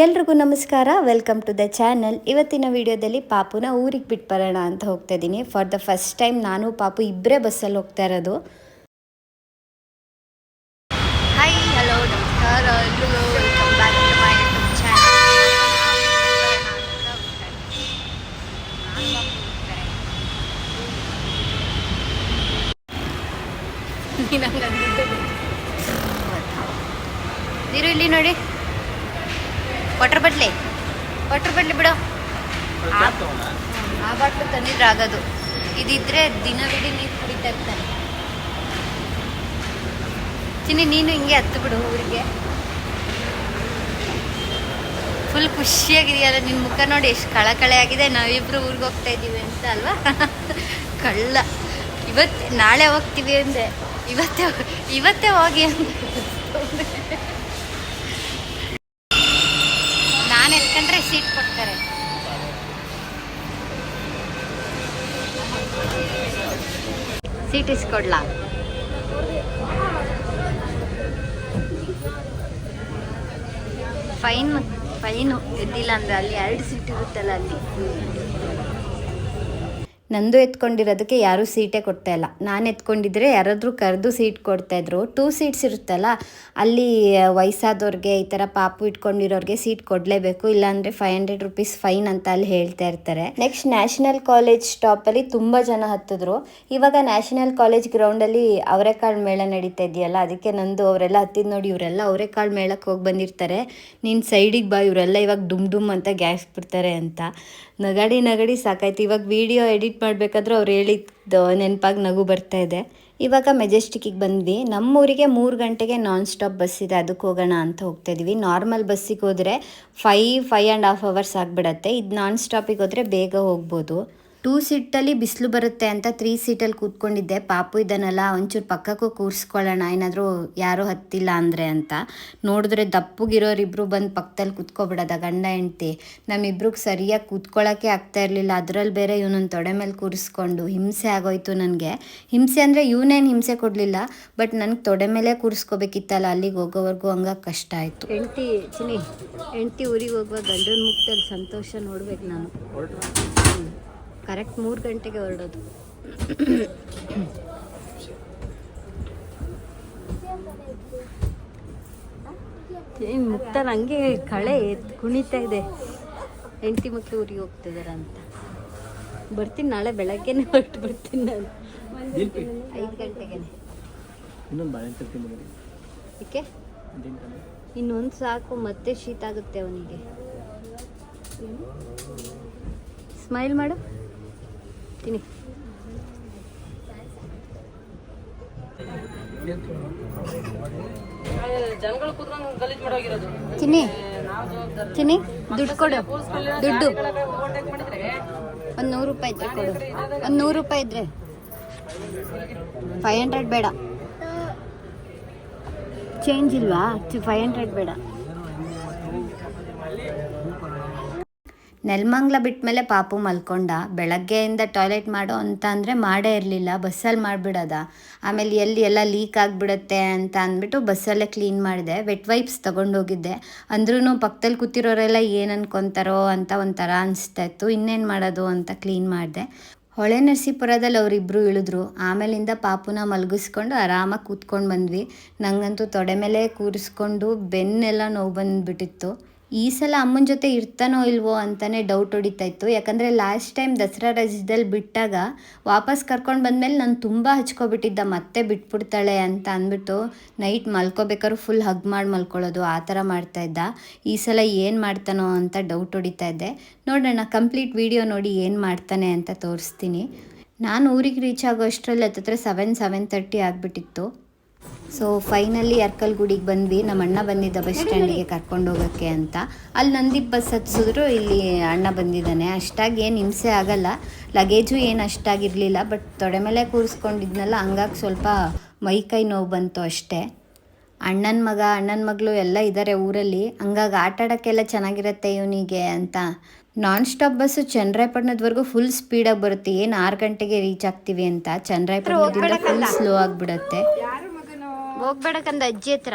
ಎಲ್ರಿಗೂ ನಮಸ್ಕಾರ. Welcome to the channel ಇವತ್ತಿನ ವಿಡಿಯೋದಲ್ಲಿ ಪಾಪುನ ಊರಿಗೆ ಬಿಟ್ಟು ಬರೋಣ ಅಂತ ಹೋಗ್ತಾ ಇದ್ದೀನಿ. ಫಾರ್ ದ ಫಸ್ಟ್ ಟೈಮ್ ನಾನು ಪಾಪು ಇಬ್ಬರೇ ಬಸ್ಸಲ್ಲಿ ಹೋಗ್ತಾ ಇರೋದು. ಹಾಯ್ ಹಲೋ ನಮಸ್ಕಾರ. ಎಲ್ರಿಗೂ welcome back to my YouTube ನೀರು ಇಲ್ಲಿ ನೋಡಿ. ವಾಟರ್ ಬಟ್ಲಿ ವಾಟರ್ ಬಟ್ಲಿ ಬಿಡು. ಆ ಬಾಟ್ಲು ತಂದಿದ್ರೆ ಆಗೋದು. ಇದಿದ್ರೆ ದಿನವಿಡೀ ನೀರು ಕುಡಿತಾ ಇರ್ತಾನೆ ಚಿನ್ನಿ ನೀನು ಹಿಂಗೆ ಹತ್ತು ಬಿಡು ಊರಿಗೆ. ಫುಲ್ ಖುಷಿಯಾಗಿದೆಯಲ್ಲ ನಿನ್ನ ಮುಖ ನೋಡಿ ಎಷ್ಟು ಕಳಕಳೆ ಆಗಿದೆ. ನಾವಿಬ್ರು ಊರಿಗೆ ಹೋಗ್ತಾ ಇದ್ದೀವಿ ಅಂತ ಅಲ್ವಾ? ಕಳ್ಳ. ಇವತ್ತು ನಾಳೆ ಹೋಗ್ತೀವಿ ಅಂದೆ. ಇವತ್ತೇ ಇವತ್ತೇ ಹೋಗಿ ಅಂತ ನಾನು ಎತ್ಕೊಂಡ್ರೆ ಸೀಟ್ ಕೊಡ್ತಾರೆ ಸೀಟ್ ಇಸ್ಕೊಡ್ಲ ಫೈನ್ ಫೈನು ಎದ್ದಿಲ್ಲ ಅಂದ್ರೆ ಅಲ್ಲಿ ಎರಡು ಸೀಟ್ ಇರುತ್ತಲ್ಲ ಅಲ್ಲಿ. ನಂದು ಎತ್ಕೊಂಡಿರೋದಕ್ಕೆ ಯಾರೂ ಸೀಟೇ ಕೊಡ್ತಾ ಇಲ್ಲ. ನಾನು ಎತ್ಕೊಂಡಿದ್ರೆ ಯಾರಾದರೂ ಕರೆದು ಸೀಟ್ ಕೊಡ್ತಾಯಿದ್ರು ಟೂ ಸೀಟ್ಸ್ ಇರುತ್ತಲ್ಲ, ಅಲ್ಲಿ ವಯಸ್ಸಾದವ್ರಿಗೆ ಈ ಥರ ಪಾಪು ಇಟ್ಕೊಂಡಿರೋರಿಗೆ ಸೀಟ್ ಕೊಡಲೇಬೇಕು, ಇಲ್ಲಾಂದರೆ ಫೈವ್ ಹಂಡ್ರೆಡ್ ರುಪೀಸ್ ಫೈನ್ ಅಂತ ಅಲ್ಲಿ ಹೇಳ್ತಾ ಇರ್ತಾರೆ. ನೆಕ್ಸ್ಟ್ ನ್ಯಾಷನಲ್ ಕಾಲೇಜ್ ಸ್ಟಾಪಲ್ಲಿ ತುಂಬ ಜನ ಹತ್ತಿದ್ರು. ಇವಾಗ ನ್ಯಾಷನಲ್ ಕಾಲೇಜ್ ಗ್ರೌಂಡಲ್ಲಿ ಅವರೆಕಾಳು ಮೇಳ ನಡೀತಾ ಇದೆಯಲ್ಲ, ಅದಕ್ಕೆ ನಂದು ಅವರೆಲ್ಲ ಹತ್ತಿದ್ ನೋಡಿ ಇವರೆಲ್ಲ ಅವರೆಕಾಳು ಮೇಳಕ್ಕೆ ಹೋಗಿ ಬಂದಿರ್ತಾರೆ. ನಿನ್ನ ಸೈಡಿಗೆ ಬಾ, ಇವರೆಲ್ಲ ಇವಾಗ ಡುಮ್ ಡುಮ್ ಅಂತ ಗ್ಯಾಸ್ ಬಿಡ್ತಾರೆ ಅಂತ. ನಗಡಿ ನಗಡಿ ಸಾಕಾಯ್ತು. ಇವಾಗ ವಿಡಿಯೋ ಎಡಿಟ್ ಮಾಡಬೇಕಾದ್ರೂ ಅವ್ರು ಹೇಳಿದ್ದು ನೆನಪಾಗಿ ನಗು ಬರ್ತಾ ಇದೆ. ಇವಾಗ ಮೆಜೆಸ್ಟಿಕ್ಕಿಗೆ ಬಂದ್ವಿ. ನಮ್ಮೂರಿಗೆ ಮೂರು ಗಂಟೆಗೆ ನಾನ್ ಸ್ಟಾಪ್ ಬಸ್ ಇದೆ. ಅದಕ್ಕೆ ಹೋಗೋಣ ಅಂತ ಹೋಗ್ತಾ ಇದೀವಿ. ನಾರ್ಮಲ್ ಬಸ್ಸಿಗೆ ಹೋದರೆ five five and half hours ಆಗಿಬಿಡತ್ತೆ. ಇದು ನಾನ್ ಸ್ಟಾಪಿಗೆ ಹೋದರೆ ಬೇಗ ಹೋಗ್ಬೋದು. ಟೂ ಸೀಟಲ್ಲಿ ಬಿಸಿಲು ಬರುತ್ತೆ ಅಂತ ತ್ರೀ ಸೀಟಲ್ಲಿ ಕೂತ್ಕೊಂಡಿದ್ದೆ. ಪಾಪು ಇದನ್ನೆಲ್ಲ ಒಂಚೂರು ಪಕ್ಕಕ್ಕೂ ಕೂರಿಸ್ಕೊಳ್ಳೋಣ, ಏನಾದರೂ ಯಾರೂ ಹತ್ತಿಲ್ಲ ಅಂದರೆ ಅಂತ. ನೋಡಿದ್ರೆ ದಪ್ಪಗಿರೋರಿಬ್ರು ಬಂದು ಪಕ್ಕದಲ್ಲಿ ಕೂತ್ಕೊಬಿಡೋದ, ಗಂಡ ಹೆಂಡ್ತಿ. ನಮ್ಮಿಬ್ರಿಗೆ ಸರಿಯಾಗಿ ಕೂತ್ಕೊಳ್ಳೋಕ್ಕೆ ಆಗ್ತಾ ಇರಲಿಲ್ಲ. ಅದರಲ್ಲಿ ಬೇರೆ ಇವನೊಂದು ತೊಡೆ ಮೇಲೆ ಕೂರಿಸ್ಕೊಂಡು ಹಿಂಸೆ ಆಗೋಯ್ತು ನನಗೆ. ಹಿಂಸೆ ಅಂದರೆ ಇವನೇನು ಹಿಂಸೆ ಕೊಡಲಿಲ್ಲ, ಬಟ್ ನನಗೆ ತೊಡೆ ಮೇಲೆ ಕೂರಿಸ್ಕೋಬೇಕಿತ್ತಲ್ಲ, ಅಲ್ಲಿಗೆ ಹೋಗೋವರೆಗೂ ಹಂಗೆ ಕಷ್ಟ ಆಯಿತು. ಹೆಂಡ್ತಿ ಚಿನಿ ಹೆಂಡ್ತಿ ಊರಿಗೆ ಹೋಗುವ ಗಂಡನ ಮುಖದಲ್ಲಿ ಸಂತೋಷ ನೋಡ್ಬೇಕು ನಾನು. ಕರೆಕ್ಟ್ ಮೂರು ಗಂಟೆಗೆ ಹೊರಡೋದು. ಏನು ಮುಕ್ತನ ಹಂಗೆ ಕಳೆ ಕುಣಿತ ಕುಣಿತಾ ಇದೆ. ಹೆಂಡತಿ ಮಕ್ಕಳು ಊರಿಗೆ ಹೋಗ್ತಿದಾರ ಅಂತ. ಬರ್ತೀನಿ ನಾಳೆ ಬೆಳಗ್ಗೆನೆ ಹೊರಟು ಬರ್ತೀನಿ ನಾನು. ಐದು ಗಂಟೆಗೆ ಇನ್ನೊಂದು ಬಾಳೆಹಣ್ಣು ತರ್ತೀನಿ ನೋಡಿ ಏಕೆ ಇನ್ನೊಂದು ಸಾಕು ಮತ್ತೆ ಶೀತ ಆಗುತ್ತೆ ಅವನಿಗೆ. ಸ್ಮೈಲ್ ಮಾಡು. ತಿನ್ನಿ. ತಿನ್ನಿ. ತಿನ್ನಿ. ದುಡ್ಡು ಕೊಡು. ದುಡ್ಡು. ಒಂದು ನೂರು ರೂಪಾಯಿ ಇದ್ರೆ ಕೊಡು. ಒಂದು ನೂರು ರೂಪಾಯಿ ಇದ್ರೆ. ಫೈವ್ ಹಂಡ್ರೆಡ್ ಬೇಡ. ಚೇಂಜ್ ಇಲ್ವಾ? ಫೈವ್ ಹಂಡ್ರೆಡ್ ಬೇಡ. ನೆಲಮಂಗ್ಲ ಬಿಟ್ಮೇಲೆ ಪಾಪು ಮಲ್ಕೊಂಡ. ಬೆಳಗ್ಗೆಯಿಂದ ಟಾಯ್ಲೆಟ್ ಮಾಡೋ ಅಂತ ಅಂದರೆ ಮಾಡೇ ಇರಲಿಲ್ಲ. ಬಸ್ಸಲ್ಲಿ ಮಾಡಿಬಿಡೋದ. ಆಮೇಲೆ ಎಲ್ಲಿ ಎಲ್ಲ ಲೀಕ್ ಆಗಿಬಿಡುತ್ತೆ ಅಂತ ಅಂದ್ಬಿಟ್ಟು ಬಸ್ಸಲ್ಲೇ ಕ್ಲೀನ್ ಮಾಡಿದೆ. ವೆಟ್ ವೈಪ್ಸ್ ತೊಗೊಂಡೋಗಿದ್ದೆ. ಅಂದ್ರೂ ಪಕ್ಕದಲ್ಲಿ ಕೂತಿರೋರೆಲ್ಲ ಏನು ಅನ್ಕೊತಾರೋ ಅಂತ ಒಂಥರ ಅನಿಸ್ತಾ ಇತ್ತು. ಇನ್ನೇನು ಮಾಡೋದು ಅಂತ ಕ್ಲೀನ್ ಮಾಡಿದೆ. ಹೊಳೆ ನರಸೀಪುರದಲ್ಲಿ ಅವರಿಬ್ಬರು ಇಳಿದ್ರು. ಆಮೇಲಿಂದ ಪಾಪುನ ಮಲಗಿಸ್ಕೊಂಡು ಆರಾಮಾಗಿ ಕೂತ್ಕೊಂಡು ಬಂದ್ವಿ. ನನಗಂತೂ ತೊಡೆ ಮೇಲೆ ಕೂರಿಸ್ಕೊಂಡು ಬೆನ್ನೆಲ್ಲ ನೋವು ಬಂದುಬಿಟ್ಟಿತ್ತು. ಈ ಸಲ ಅಮ್ಮನ ಜೊತೆ ಇರ್ತಾನೋ ಇಲ್ವೋ ಅಂತಲೇ ಡೌಟ್ ಹೊಡಿತಾ ಇತ್ತು. ಯಾಕಂದರೆ ಲಾಸ್ಟ್ ಟೈಮ್ ದಸರಾ ರಜದಲ್ಲಿ ಬಿಟ್ಟಾಗ ವಾಪಸ್ ಕರ್ಕೊಂಡು ಬಂದಮೇಲೆ ನಾನು ತುಂಬ ಹಚ್ಕೊಬಿಟ್ಟಿದ್ದ, ಮತ್ತೆ ಬಿಟ್ಬಿಡ್ತಾಳೆ ಅಂತ ಅಂದ್ಬಿಟ್ಟು ನೈಟ್ ಮಲ್ಕೋಬೇಕಾದ್ರು ಫುಲ್ ಹಗ್ ಮಾಡಿ ಮಲ್ಕೊಳ್ಳೋದು, ಆ ಥರ ಮಾಡ್ತಾ ಇದ್ದ. ಈ ಸಲ ಏನು ಮಾಡ್ತಾನೋ ಅಂತ ಡೌಟ್ ಹೊಡಿತಾ ಇದ್ದೆ. ನೋಡೋಣ ಕಂಪ್ಲೀಟ್ ವಿಡಿಯೋ ನೋಡಿ ಏನು ಮಾಡ್ತಾನೆ ಅಂತ ತೋರಿಸ್ತೀನಿ. ನಾನು ಊರಿಗೆ ರೀಚ್ ಆಗೋ ಅಷ್ಟರಲ್ಲಿ ಹತ್ತತ್ರ ಸೆವೆನ್ ಸೆವೆನ್ ತರ್ಟಿ ಆಗಿಬಿಟ್ಟಿತ್ತು. ಸೊ ಫೈನಲಿ ಅರ್ಕಲ್ ಗುಡಿಗೆ ಬಂದ್ವಿ. ನಮ್ಮ ಅಣ್ಣ ಬಂದಿದ್ದ ಬಸ್ ಸ್ಟ್ಯಾಂಡಿಗೆ ಕರ್ಕೊಂಡು ಹೋಗೋಕ್ಕೆ ಅಂತ. ಅಲ್ಲಿ ನಂದಿಪ್ ಬಸ್ ಹತ್ಸಿದ್ರು ಇಲ್ಲಿ ಅಣ್ಣ ಬಂದಿದ್ದಾನೆ. ಅಷ್ಟಾಗಿ ಏನು ಹಿಂಸೆ ಆಗಲ್ಲ. ಲಗೇಜು ಏನು ಅಷ್ಟಾಗಿರಲಿಲ್ಲ ಬಟ್ ತೊಡೆ ಮೇಲೆ ಕೂರಿಸ್ಕೊಂಡಿದ್ನಲ್ಲ ಹಂಗಾಗಿ ಸ್ವಲ್ಪ ಮೈ ಕೈ ನೋವು ಬಂತು ಅಷ್ಟೇ. ಅಣ್ಣನ ಮಗ ಅಣ್ಣನ ಮಗಳು ಎಲ್ಲ ಇದ್ದಾರೆ ಊರಲ್ಲಿ. ಹಂಗಾಗಿ ಆಟ ಆಡೋಕ್ಕೆಲ್ಲ ಚೆನ್ನಾಗಿರುತ್ತೆ ಇವನಿಗೆ ಅಂತ. ನಾನ್ ಸ್ಟಾಪ್ ಬಸ್ಸು ಚಂದ್ರಾಯಪಟ್ಟಣದವರೆಗೂ ಫುಲ್ ಸ್ಪೀಡಾಗಿ ಬರುತ್ತೆ. ಏನು ಆರು ಗಂಟೆಗೆ ರೀಚ್ ಆಗ್ತೀವಿ ಅಂತ. ಚಂದ್ರಾಯಪಟ್ಟಣದಿಂದ ಫುಲ್ ಸ್ಲೋ ಆಗಿಬಿಡುತ್ತೆ. ಹೋಗ್ಬೇಡಕ್ಕಂದ ಅಜ್ಜಿ ಹತ್ರ.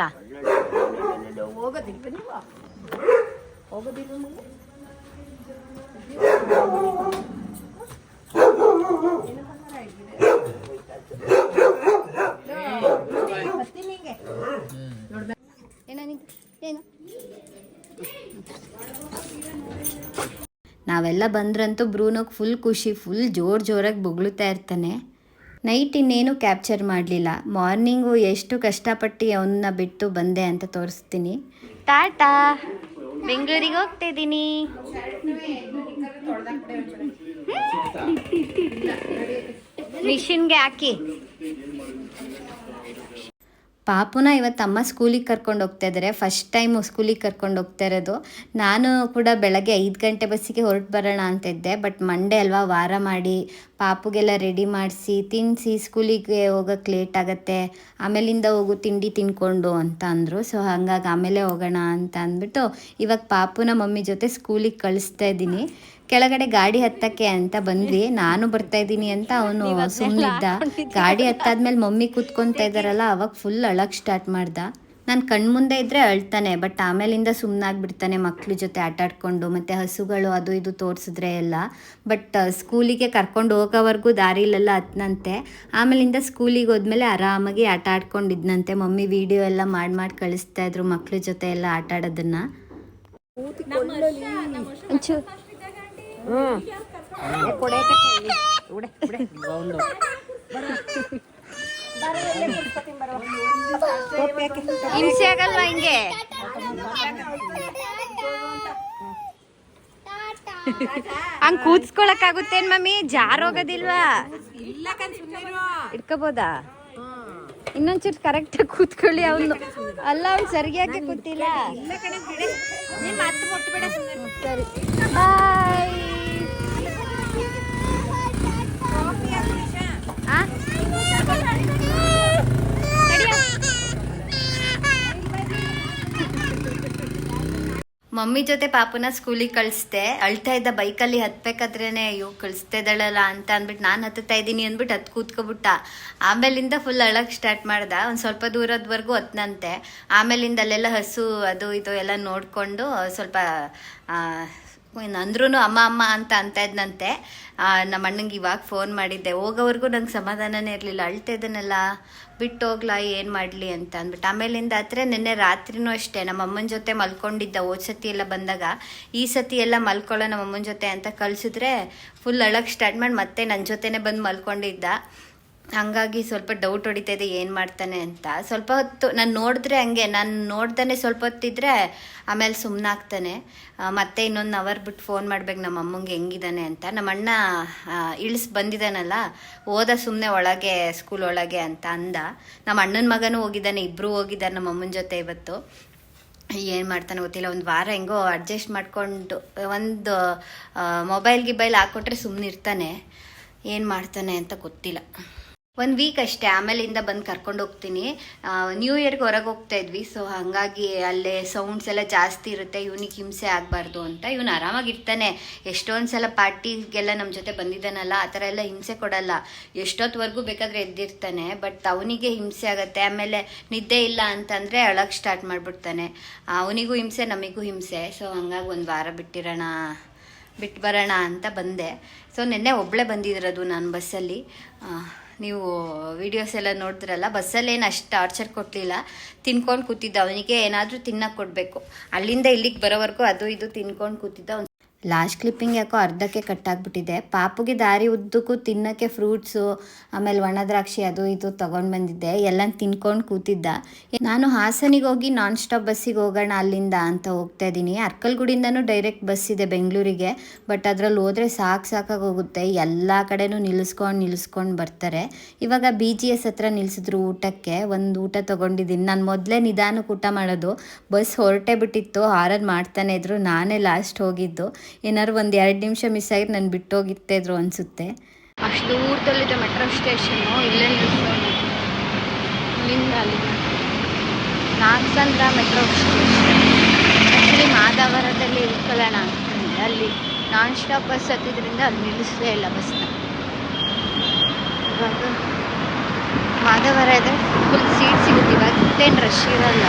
ನಾವೆಲ್ಲ ಬಂದ್ರಂತೂ ಬ್ರೂನೋಗೆ ಫುಲ್ ಖುಷಿ ಫುಲ್ ಜೋರು ಜೋರಾಗಿ ಬೊಗಳುತ್ತಾ ಇರ್ತಾನೆ. ನೈಟ್ ಇನ್ನೇನು ಕ್ಯಾಪ್ಚರ್ ಮಾಡಲಿಲ್ಲ. ಮಾರ್ನಿಂಗು ಎಷ್ಟು ಕಷ್ಟಪಟ್ಟು ಅವನ್ನ ಬಿಟ್ಟು ಬಂದೆ ಅಂತ ತೋರಿಸ್ತೀನಿ. ಟಾಟಾ ಬೆಂಗಳೂರಿಗೆ ಹೋಗ್ತಾ ಇದ್ದೀನಿ. ಮಿಷಿನ್ಗೆ ಹಾಕಿ. ಪಾಪುನ ಇವತ್ತು ಅಮ್ಮ ಸ್ಕೂಲಿಗೆ ಕರ್ಕೊಂಡು ಹೋಗ್ತಾ ಇದ್ದಾರೆ ಫಸ್ಟ್ ಟೈಮು ಸ್ಕೂಲಿಗೆ ಕರ್ಕೊಂಡು ಹೋಗ್ತಾ ಇರೋದು. ನಾನು ಕೂಡ ಬೆಳಗ್ಗೆ ಐದು ಗಂಟೆ ಬಸ್ಸಿಗೆ ಹೊರಟು ಬರೋಣ ಅಂತ ಇದ್ದೆ. ಬಟ್ ಮಂಡೇ ಅಲ್ವಾ ವಾರ ಮಾಡಿ ಪಾಪುಗೆಲ್ಲ ರೆಡಿ ಮಾಡಿಸಿ ತಿನ್ನಿಸಿ ಸ್ಕೂಲಿಗೆ ಹೋಗೋಕ್ಕೆ ಲೇಟ್ ಆಗುತ್ತೆ. ಆಮೇಲಿಂದ ಹೋಗು, ತಿಂಡಿ ತಿನ್ಕೊಂಡು ಅಂತ ಅಂದರು. ಸೊ ಹಾಗಾಗಿ ಆಮೇಲೆ ಹೋಗೋಣ ಅಂತ ಅಂದ್ಬಿಟ್ಟು ಇವಾಗ ಪಾಪುನ ಮಮ್ಮಿ ಜೊತೆ ಸ್ಕೂಲಿಗೆ ಕಳಿಸ್ತಾ ಇದ್ದೀನಿ. ಕೆಳಗಡೆ ಗಾಡಿ ಹತ್ತಕ್ಕೆ ಅಂತ ಬಂದ್ವಿ. ನಾನು ಬರ್ತಾ ಇದ್ದೀನಿ ಅಂತ ಅವನು ಸುಮ್ಮನಿದ್ದ ಗಾಡಿ ಹತ್ತಾದ್ಮೇಲೆ ಮಮ್ಮಿ ಕೂತ್ಕೊಂತ ಇದ್ದಾರಲ್ಲ ಅವಾಗ ಫುಲ್ ಅಳಕ್ ಸ್ಟಾರ್ಟ್ ಮಾಡ್ದ. ನಾನು ಕಣ್ಮುಂದೆ ಇದ್ರೆ ಅಳ್ತಾನೆ ಬಟ್ ಆಮೇಲಿಂದ ಸುಮ್ಮನಾಗ್ಬಿಡ್ತಾನೆ ಮಕ್ಳ ಜೊತೆ ಆಟ ಆಡ್ಕೊಂಡು ಮತ್ತು ಹಸುಗಳು ಅದು ಇದು ತೋರಿಸಿದ್ರೆ ಎಲ್ಲ. ಬಟ್ ಸ್ಕೂಲಿಗೆ ಕರ್ಕೊಂಡು ಹೋಗೋವರೆಗೂ ದಾರಿಲೆಲ್ಲ ಹತ್ನಂತೆ ಆಮೇಲಿಂದ ಸ್ಕೂಲಿಗೆ ಹೋದ್ಮೇಲೆ ಆರಾಮಾಗಿ ಆಟ ಆಡ್ಕೊಂಡಿದ್ನಂತೆ. ಮಮ್ಮಿ ವಿಡಿಯೋ ಎಲ್ಲ ಮಾಡಿ ಮಾಡಿ ಕಳಿಸ್ತಾ ಇದ್ರು ಮಕ್ಳ ಜೊತೆ ಎಲ್ಲ ಆಟ ಆಡೋದನ್ನ. ಹಿಂಸೆ ಆಗಲ್ವಾ ಹಿಂಗೆ ಹಂಗ್ ಕೂತ್ಕೊಳಕ್ಕಾಗುತ್ತೇನ್ ಮಮ್ಮಿ? ಜಾರ್ ಹೋಗೋದಿಲ್ವಾ ಇಟ್ಕೋಬೋದಾ ಇನ್ನೊಂಚೂರು ಕರೆಕ್ಟ್ ಕೂತ್ಕೊಳ್ಳಿ ಅವನು. ಅಲ್ಲ ಅವ್ನು ಸರಿಯಾಗಿ ಕೂತಿಲ್ಲ. ಸರಿ. ಬಾಯ್ ಮಮ್ಮಿ ಜೊತೆ ಪಾಪನ ಸ್ಕೂಲಿಗೆ ಕಳಿಸ್ದೆ. ಅಳ್ತಾ ಇದ್ದ ಬೈಕಲ್ಲಿ ಹತ್ಬೇಕಾದ್ರೇನೆ ಅಯ್ಯೋ ಕಳಿಸ್ತಾ ಇದ್ದಾಳಲ್ಲ ಅಂತ ಅಂದ್ಬಿಟ್ಟು ನಾನು ಹತ್ತುತ್ತಾ ಇದ್ದೀನಿ ಅಂದ್ಬಿಟ್ಟು ಹತ್ತು ಕೂತ್ಕೊಬಿಟ್ಟ. ಆಮೇಲಿಂದ ಫುಲ್ ಅಳಕ್ ಸ್ಟಾರ್ಟ್ ಮಾಡ್ದ. ಒಂದು ಸ್ವಲ್ಪ ದೂರದವರೆಗೂ ಹತ್ತನಂತೆ ಆಮೇಲಿಂದ ಅಲ್ಲೆಲ್ಲ ಹಸು ಅದು ಇದು ಎಲ್ಲ ನೋಡಿಕೊಂಡು ಸ್ವಲ್ಪ ಅಂದ್ರೂ ಅಮ್ಮ ಅಮ್ಮ ಅಂತ ಅಂತ ಇದ್ನಂತೆ. ನಮ್ಮ ಅಣ್ಣಂಗೆ ಇವಾಗ ಫೋನ್ ಮಾಡಿದ್ದೆ. ಹೋಗೋವರೆಗೂ ನಂಗೆ ಸಮಾಧಾನನೇ ಇರಲಿಲ್ಲ. ಅಳ್ತಾ ಇದ್ದನಲ್ಲ. ಬಿಟ್ಟು ಹೋಗ್ಲಾ ಏನು ಮಾಡಲಿ ಅಂತ ಅಂದ್ಬಿಟ್ಟು. ಆಮೇಲಿಂದ ಆದ್ರೆ ನಿನ್ನೆ ರಾತ್ರಿನೂ ಅಷ್ಟೇ ನಮ್ಮ ಅಮ್ಮನ ಜೊತೆ ಮಲ್ಕೊಂಡಿದ್ದ ಹೋದ ಸತಿ ಎಲ್ಲ ಬಂದಾಗ, ಈ ಸತಿ ಎಲ್ಲ ಮಲ್ಕೊಳ್ಳೋ ನಮ್ಮ ಅಮ್ಮನ ಜೊತೆ ಅಂತ ಕಳಿಸಿದ್ರೆ ಫುಲ್ ಅಳಕ್ಕೆ ಸ್ಟಾರ್ಟ್ ಮಾಡಿ ಮತ್ತೆ ನನ್ನ ಜೊತೆನೇ ಬಂದು ಮಲ್ಕೊಂಡಿದ್ದ. ಹಂಗಾಗಿ ಸ್ವಲ್ಪ ಡೌಟ್ ಹೊಡಿತಾ ಇದೆ ಏನು ಮಾಡ್ತಾನೆ ಅಂತ. ಸ್ವಲ್ಪ ಹೊತ್ತು ನಾನು ನೋಡಿದ್ರೆ ಹಂಗೆ, ನಾನು ನೋಡ್ದೇ ಸ್ವಲ್ಪ ಹೊತ್ತಿದ್ರೆ ಆಮೇಲೆ ಸುಮ್ಮನಾಗ್ತಾನೆ ಮತ್ತೆ ಇನ್ನೊಂದು ಅವರ್ ಬಿಟ್ಟು ಫೋನ್ ಮಾಡ್ಬೇಕು, ನಮ್ಮ ಅಮ್ಮಂಗೆ ಹೆಂಗಿದ್ದಾನೆ ಅಂತ. ನಮ್ಮ ಅಣ್ಣ ಇಳಿಸ್ ಬಂದಿದ್ದಾನಲ್ಲ ಓದ ಸುಮ್ಮನೆ ಒಳಗೆ ಸ್ಕೂಲ್ ಒಳಗೆ ಅಂತ ಅಂದ. ನಮ್ಮ ಅಣ್ಣನ ಮಗನೂ ಹೋಗಿದ್ದಾನೆ ಇಬ್ಬರೂ ಹೋಗಿದ್ದಾರೆ ನಮ್ಮ ಅಮ್ಮನ ಜೊತೆ ಇವತ್ತು. ಏನು ಮಾಡ್ತಾನೆ ಗೊತ್ತಿಲ್ಲ, ಒಂದು ವಾರ ಹೆಂಗೋ ಅಡ್ಜಸ್ಟ್ ಮಾಡಿಕೊಂಡು, ಒಂದು ಮೊಬೈಲ್ ಗಿಬೈಲ್ ಹಾಕ್ಕೊಟ್ರೆ ಸುಮ್ಮನೆ ಇರ್ತಾನೆ. ಏನು ಮಾಡ್ತಾನೆ ಅಂತ ಗೊತ್ತಿಲ್ಲ. ಒಂದು ವೀಕ್ ಅಷ್ಟೇ, ಆಮೇಲಿಂದ ಬಂದು ಕರ್ಕೊಂಡು ಹೋಗ್ತೀನಿ. ನ್ಯೂ ಇಯರ್ಗೆ ಹೊರಗೆ ಹೋಗ್ತಾ ಇದ್ವಿ ಸೊ ಹಾಗಾಗಿ ಅಲ್ಲೇ ಸೌಂಡ್ಸ್ ಎಲ್ಲ ಜಾಸ್ತಿ ಇರುತ್ತೆ, ಇವನಿಗೆ ಹಿಂಸೆ ಆಗಬಾರ್ದು ಅಂತ. ಇವನು ಆರಾಮಾಗಿರ್ತಾನೆ. ಎಷ್ಟೊಂದು ಸಲ ಪಾರ್ಟಿಗೆಲ್ಲ ನಮ್ಮ ಜೊತೆ ಬಂದಿದ್ದಾನಲ್ಲ, ಆ ಥರ ಎಲ್ಲ ಹಿಂಸೆ ಕೊಡಲ್ಲ. ಎಷ್ಟೊತ್ತವರೆಗೂ ಬೇಕಾದರೆ ಎದ್ದಿರ್ತಾನೆ ಬಟ್ ಅವನಿಗೆ ಹಿಂಸೆ ಆಗುತ್ತೆ. ಆಮೇಲೆ ನಿದ್ದೆ ಇಲ್ಲ ಅಂತಂದರೆ ಅಳಕ್ಕೆ ಸ್ಟಾರ್ಟ್ ಮಾಡಿಬಿಡ್ತಾನೆ. ಅವನಿಗೂ ಹಿಂಸೆ, ನಮಗೂ ಹಿಂಸೆ ಸೊ ಹಂಗಾಗಿ ಒಂದು ವಾರ ಬಿಟ್ಟಿರೋಣ ಬಿಟ್ಟು ಬರೋಣ ಅಂತ ಬಂದೆ. ಸೊ ನಿನ್ನೆ ಒಬ್ಬಳೇ ಬಂದಿದ್ರದು ನಾನು ಬಸ್ಸಲ್ಲಿ ನೀವು ವಿಡಿಯೋಸ್ ಎಲ್ಲ ನೋಡಿದ್ರಲ್ಲ ಬಸ್ಸಲ್ಲೇನು ಅಷ್ಟು ಟಾರ್ಚರ್ ಕೊಟ್ಟಿಲ್ಲ ತಿನ್ಕೊಂಡು ಕೂತಿದ್ದ ಅವನಿಗೆ ಏನಾದರೂ ತಿನ್ನಕ್ಕೆ ಕೊಡಬೇಕು. ಅಲ್ಲಿಂದ ಇಲ್ಲಿಗೆ ಬರೋವರೆಗೂ ಅದು ಇದು ತಿನ್ಕೊಂಡು ಕೂತಿದ್ದ. ಅವ್ನು ಲಾಸ್ಟ್ ಕ್ಲಿಪ್ಪಿಂಗ್ ಯಾಕೋ ಅರ್ಧಕ್ಕೆ ಕಟ್ಟಾಗ್ಬಿಟ್ಟಿದೆ. ಪಾಪುಗೆ ದಾರಿ ಉದ್ದಕ್ಕೂ ತಿನ್ನೋಕ್ಕೆ ಫ್ರೂಟ್ಸು, ಆಮೇಲೆ ಒಣ ದ್ರಾಕ್ಷಿ ಅದು ಇದು ತೊಗೊಂಡು ಬಂದಿದ್ದೆ. ಎಲ್ಲ ತಿನ್ಕೊಂಡು ಕೂತಿದ್ದ. ನಾನು ಹಾಸನಿಗೆ ಹೋಗಿ ನಾನ್ ಸ್ಟಾಪ್ ಬಸ್ಸಿಗೆ ಹೋಗೋಣ ಅಲ್ಲಿಂದ ಅಂತ ಹೋಗ್ತಾ ಇದ್ದೀನಿ. ಅರ್ಕಲ್ಗುಡಿಂದನೂ ಡೈರೆಕ್ಟ್ ಬಸ್ ಇದೆ ಬೆಂಗಳೂರಿಗೆ. ಬಟ್ ಅದರಲ್ಲಿ ಹೋದರೆ ಸಾಕು ಸಾಕಾಗಿ ಹೋಗುತ್ತೆ. ಎಲ್ಲ ಕಡೆನೂ ನಿಲ್ಲಿಸ್ಕೊಂಡು ನಿಲ್ಲಿಸ್ಕೊಂಡು ಬರ್ತಾರೆ. ಇವಾಗ ಬಿ ಜಿ ಎಸ್ ಹತ್ರ ನಿಲ್ಲಿಸಿದ್ರು ಊಟಕ್ಕೆ. ಒಂದು ಊಟ ತೊಗೊಂಡಿದ್ದೀನಿ. ನಾನು ಮೊದಲೇ ನಿಧಾನಕ್ಕೆ ಊಟ ಮಾಡೋದು. ಬಸ್ ಹೊರಟೇ ಬಿಟ್ಟಿತ್ತು. ಹಾರನ್ ಮಾಡ್ತಾನೆ ಇದ್ರು. ನಾನೇ ಲಾಸ್ಟ್ ಹೋಗಿದ್ದು. ಏನಾದ್ರು ಒಂದು ಎರಡು ನಿಮಿಷ ಮಿಸ್ ಆಗಿ ನಾನು ಬಿಟ್ಟೋಗಿರ್ತಾ ಇದ್ರು ಅನಿಸುತ್ತೆ. ಅಷ್ಟು ದೂರದಲ್ಲಿದೆ ಮೆಟ್ರೋ ಸ್ಟೇಷನ್ನು ಇಲ್ಲೇ ಇಲ್ಲಿಂದ ಅಲ್ಲಿ ನಾಗಸಂದ್ರ ಮೆಟ್ರೋ ಸ್ಟೇಷನ್ ಆ್ಯಕ್ಚುಲಿ ಮಾದಾವರದಲ್ಲಿ ಇಳ್ಕೊಳ್ಳೋಣ ಅಂತಂದರೆ ಅಲ್ಲಿ ನಾನ್ ಸ್ಟಾಪ್ ಬಸ್ ಹತ್ತಿದ್ರಿಂದ ಅಲ್ಲಿ ನಿಲ್ಲಿಸಲೇ ಇಲ್ಲ ಬಸ್ನ ಇವಾಗ ಮಾದವರ ಇದೆ. ಫುಲ್ ಸೀಟ್ ಸಿಗುತ್ತೆ. ಇವಾಗ ಇಲ್ಲೇನು ರಶ್ ಇರಲ್ಲ.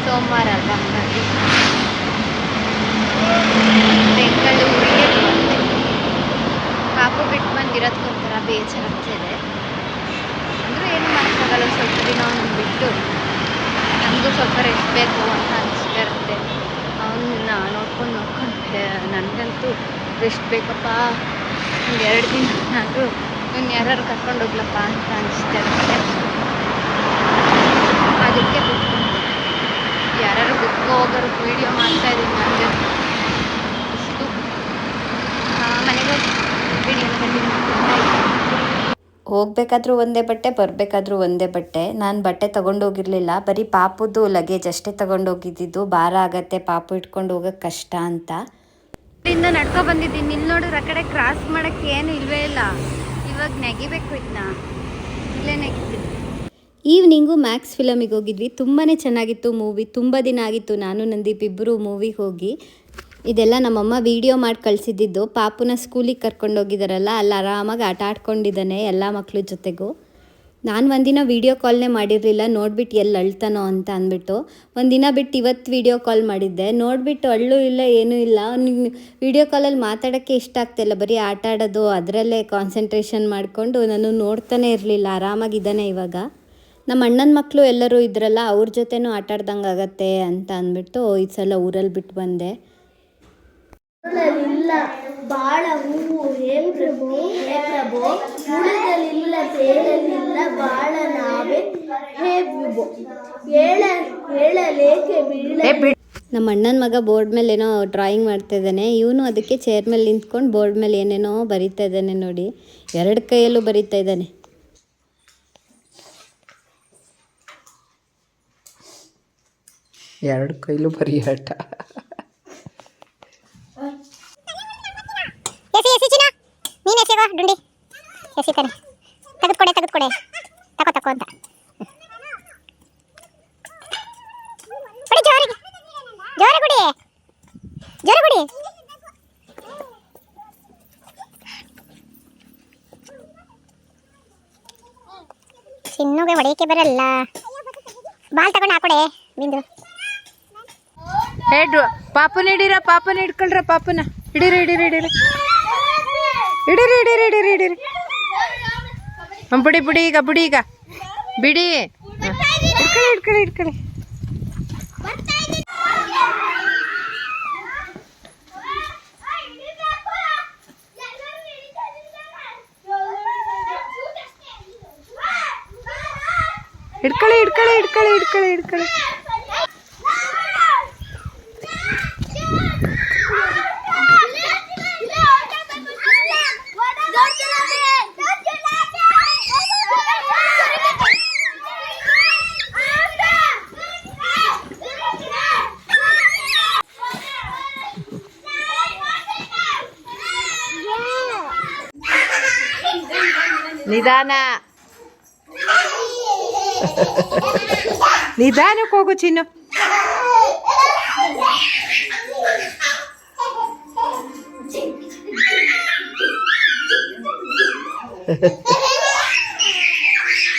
ಸೋಮವಾರ ಅಲ್ವಾ ಹಂಗಾಗಿ. ಬೆಂಗಳೂರಿಗೆ ಕಾಪು ಬಿಟ್ಟು ಬಂದಿರೋದಕ್ಕೊಂಥರ ಬೇಜಾರಾಗ್ತಿದೆ. ಅಂದರೆ ಏನು ಮಾಡೋಕ್ಕಾಗಲ್ಲ ಸ್ವಲ್ಪ ದಿನ ಅವ್ನು ಬಿಟ್ಟು ನನಗೂ ಸ್ವಲ್ಪ ರೆಸ್ಟ್ ಬೇಕು ಅಂತ ಅನಿಸ್ತಾ ಇರುತ್ತೆ. ಅವನ್ನ ನೋಡ್ಕೊಂಡು ನೋಡ್ಕೊಂಡು ನನಗಂತೂ ರೆಸ್ಟ್ ಬೇಕಪ್ಪ. ಒಂದು ಎರಡು ದಿನ ಆದರೂ ಇನ್ನು ಯಾರು ಕರ್ಕೊಂಡು ಹೋಗ್ಲಪ್ಪ ಅಂತ ಅನಿಸ್ತಾ ಇರುತ್ತೆ. ಅದಕ್ಕೆ ಬಿಟ್ಟು ಯಾರು ಬಿಟ್ಟು ಹೋಗೋರು ವೀಡಿಯೋ ಮಾಡ್ತಾ ಇದ್ದೀನಿ ನನಗೆ ಮನೆಗೆ ಹೋಗಿ ವಿಡಿಯೋನ ಕಂಟಿನ್ಯೂ ಹೋಗ್ಬೇಕಾದ್ರೂ ಒಂದೇ ಬಟ್ಟೆ ಬರಬೇಕಾದ್ರೂ ಒಂದೇ ಬಟ್ಟೆ. ನಾನು ಬಟ್ಟೆ ತಗೊಂಡೋಗಿರಲಿಲ್ಲ. ಬರೀ ಪಾಪದ್ದು ಲಗೇಜ್ ಅಷ್ಟೇ ತಗೊಂಡೋಗಿದ್ದಿದ್ದು. ಭಾರ ಆಗತ್ತೆ ಪಾಪು ಇಟ್ಕೊಂಡು ಹೋಗೋಕ್ಕೆ ಕಷ್ಟ ಅಂತ. ಇಲ್ಲಿಂದ ನಡ್ಕೊ ಬಂದಿದ್ದೀನಿ. ಇಲ್ಲಿ ನೋಡಿದ್ರೆ ಆ ಕಡೆ ಕ್ರಾಸ್ ಮಾಡೋಕ್ಕೆ ಏನು ಇಲ್ವೇ ಇಲ್ಲ. ಇವಾಗ ನೆಗಿಬೇಕು ಇದನ್ನ ಇಲ್ಲೇ ನೆಗಿತೀನಿ. ಈವ್ನಿಂಗು ಮ್ಯಾಕ್ಸ್ ಫಿಲಮಿಗೆ ಹೋಗಿದ್ವಿ. ತುಂಬಾ ಚೆನ್ನಾಗಿತ್ತು ಮೂವಿ ತುಂಬ ದಿನ ಆಗಿತ್ತು. ನಾನು ನಂದೀಪ್ ಇಬ್ಬರು ಮೂವಿಗೆ ಹೋಗಿ. ಇದೆಲ್ಲ ನಮ್ಮಮ್ಮ ವಿಡಿಯೋ ಮಾಡಿ ಕಳಿಸಿದ್ದು ಪಾಪುನ ಸ್ಕೂಲಿಗೆ ಕರ್ಕೊಂಡು ಹೋಗಿದ್ದಾರಲ್ಲ ಅಲ್ಲಿ ಆರಾಮಾಗಿ ಆಟ ಆಡ್ಕೊಂಡಿದ್ದಾನೆ ಎಲ್ಲ ಮಕ್ಕಳು ಜೊತೆಗೂ. ನಾನು ಒಂದಿನ ವೀಡಿಯೋ ಕಾಲ್ನೇ ಮಾಡಿರಲಿಲ್ಲ ನೋಡ್ಬಿಟ್ಟು ಎಲ್ಲಿ ಅಳ್ತಾನೋ ಅಂತ ಅಂದ್ಬಿಟ್ಟು. ಒಂದಿನ ಬಿಟ್ಟು ಇವತ್ತು ವೀಡಿಯೋ ಕಾಲ್ ಮಾಡಿದ್ದೆ. ನೋಡಿಬಿಟ್ಟು ಅಳ್ಳು ಇಲ್ಲ, ಏನೂ ಇಲ್ಲ. ಅವ್ನಿಗೆ ವೀಡಿಯೋ ಕಾಲಲ್ಲಿ ಮಾತಾಡೋಕ್ಕೆ ಇಷ್ಟ ಆಗ್ತಾಯಿಲ್ಲ ಬರೀ ಆಟ ಆಡೋದು, ಅದರಲ್ಲೇ ಕಾನ್ಸಂಟ್ರೇಷನ್ ಮಾಡಿಕೊಂಡು ನಾನು ನೋಡ್ತಾನೆ ಇರಲಿಲ್ಲ ಆರಾಮಾಗಿದ್ದಾನೆ ಇವಾಗ. ನಮ್ಮ ಅಣ್ಣನ ಮಕ್ಕಳು ಎಲ್ಲರೂ ಇದ್ರಲ್ಲ, ಅವ್ರ ಜೊತೆನೂ ಆಟಾಡ್ದಂಗೆ ಆಗತ್ತೆ ಅಂತ ಅಂದ್ಬಿಟ್ಟು ಈ ಸಲ ಊರಲ್ಲಿ ಬಿಟ್ಟು ಬಂದೆ. ಉಳಿದಲಿಲ್ಲ ಬಾಳ ಹೂವು ಹೇ ಪ್ರಭು ಹೇ ಪ್ರಭು ಉಳಿದಲಿಲ್ಲ ತೇಳಲಿಲ್ಲ ಬಾಳ ನಾವೇ ಹೇ ಪ್ರಭು. ಹೇಳ ಹೇಳಲೇಕೆ ಬೀಳ ನಮ್ಮ ಅಣ್ಣನ ಮಗ ಬೋರ್ಡ್ ಮೇಲೆ ಏನೋ ಡ್ರಾಯಿಂಗ್ ಮಾಡ್ತಾ ಇದ್ದಾನೆ. ಇವನು ಅದಕ್ಕೆ ಚೇರ್ ಮೇಲೆ ನಿಂತ್ಕೊಂಡು ಬೋರ್ಡ್ ಮೇಲೆ ಏನೇನೋ ಬರಿತಾ ಇದ್ದಾನೆ ನೋಡಿ. ಎರಡು ಕೈಯಲ್ಲೂ ಬರಿತಾ ಇದ್ದಾನೆ. ಎರಡು ಕೈಲೂ ಬರೀ ಆಟ ಎಸಿ ಎಸಿ ಚಿನ್ನ ನೀನು ಎಸಿಗೋ ಡುಂಡಿ ಎಸಿ ತಾನೆ ತೆಗೆದುಕೊಡೆ ತೆಗೆದುಕೊಡೆ ತಕೋ ತಕೋ ಅಂತ ಕುಡಿ ಜೋರಿಗೆ ಜೋರ ಕುಡಿ ಜೋರ ಕುಡಿ ಚಿನ್ನುಗೆ ಹೊಡೆಯಕ್ಕೆ ಬರಲ್ಲ. ಬಾಲ್ ತಗೊಂಡು ಹಾಕೊಡೆ, ಬಿಂದು. ಹೇಳ್ರು ಪಾಪನ ಹಿಡೀರ, ಪಾಪನ ಹಿಡ್ಕೊಳ್ರ, ಪಾಪನ. ಹಿಡೀರಿ ಹಿಡೀರಿ ಹಿಡೀರಿ. ಹಿಡೀರಿ ಹಿಡೀರಿ ಹಿಡೀರಿ ಹಿಡೀರಿ. ಬಿಡಿ ಬಿಡಿ ಈಗ ಬಿಡಿ ಈಗ. ಬಿಡಿ. ಹಿಡ್ಕೊಳ್ಳಿ ಹಿಡ್ಕೊಳ್ಳಿ ಹಿಡ್ಕೊಳ್ಳಿ. എടുക്കളെ എടുക്കളെ എടുക്കളെ എടുക്കളെ എടുക്കളെ നിദാന Me dá o cogutinho.